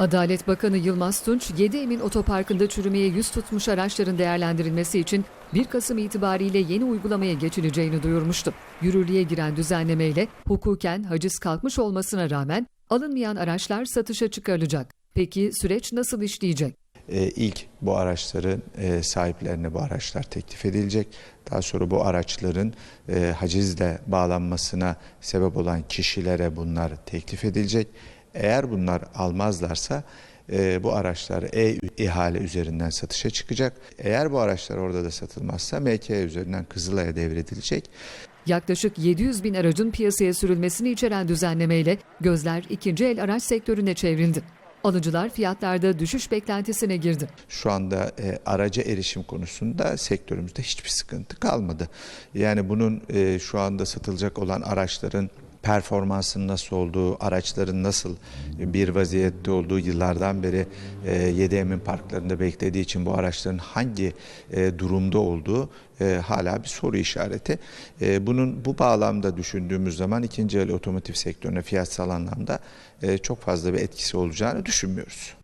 Adalet Bakanı Yılmaz Tunç, 7 Emin Otoparkı'nda çürümeye yüz tutmuş araçların değerlendirilmesi için 1 Kasım itibariyle yeni uygulamaya geçileceğini duyurmuştu. Yürürlüğe giren düzenlemeyle hukuken haciz kalkmış olmasına rağmen alınmayan araçlar satışa çıkarılacak. Peki süreç nasıl işleyecek? E, ilk bu araçların e, sahiplerine bu araçlar teklif edilecek. Daha sonra bu araçların e, hacizle bağlanmasına sebep olan kişilere bunlar teklif edilecek. Eğer bunlar almazlarsa e, bu araçlar e-ihale üzerinden satışa çıkacak. Eğer bu araçlar orada da satılmazsa MK üzerinden Kızılay'a devredilecek. Yaklaşık 700 bin aracın piyasaya sürülmesini içeren düzenlemeyle gözler ikinci el araç sektörüne çevrildi. Alıcılar fiyatlarda düşüş beklentisine girdi. Şu anda e, araca erişim konusunda sektörümüzde hiçbir sıkıntı kalmadı. Yani bunun e, şu anda satılacak olan araçların performansının nasıl olduğu, araçların nasıl bir vaziyette olduğu yıllardan beri e, 7 Emin parklarında beklediği için bu araçların hangi e, durumda olduğu e, hala bir soru işareti. E, bunun bu bağlamda düşündüğümüz zaman ikinci el otomotiv sektörüne fiyatsal anlamda çok fazla bir etkisi olacağını düşünmüyoruz.